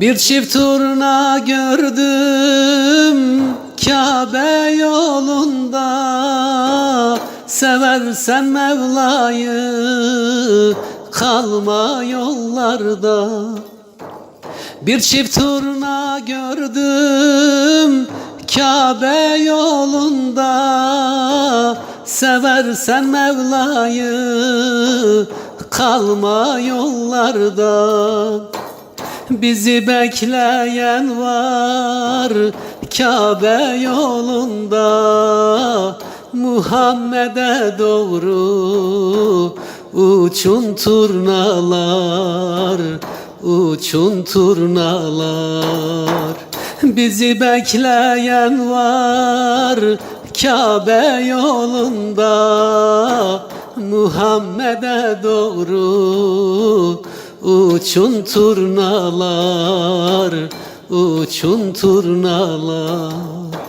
Bir çift turna gördüm Kabe yolunda. Seversen Mevla'yı kalma yollarda. Bir çift turna gördüm Kabe yolunda. Seversen Mevla'yı kalma yollarda Bizi bekleyen var Kabe yolunda. Muhammed'e doğru Uçun turnalar Uçun turnalar. Bizi bekleyen var Kabe yolunda. Muhammed'e doğru Uçun turnalar, uçun turnalar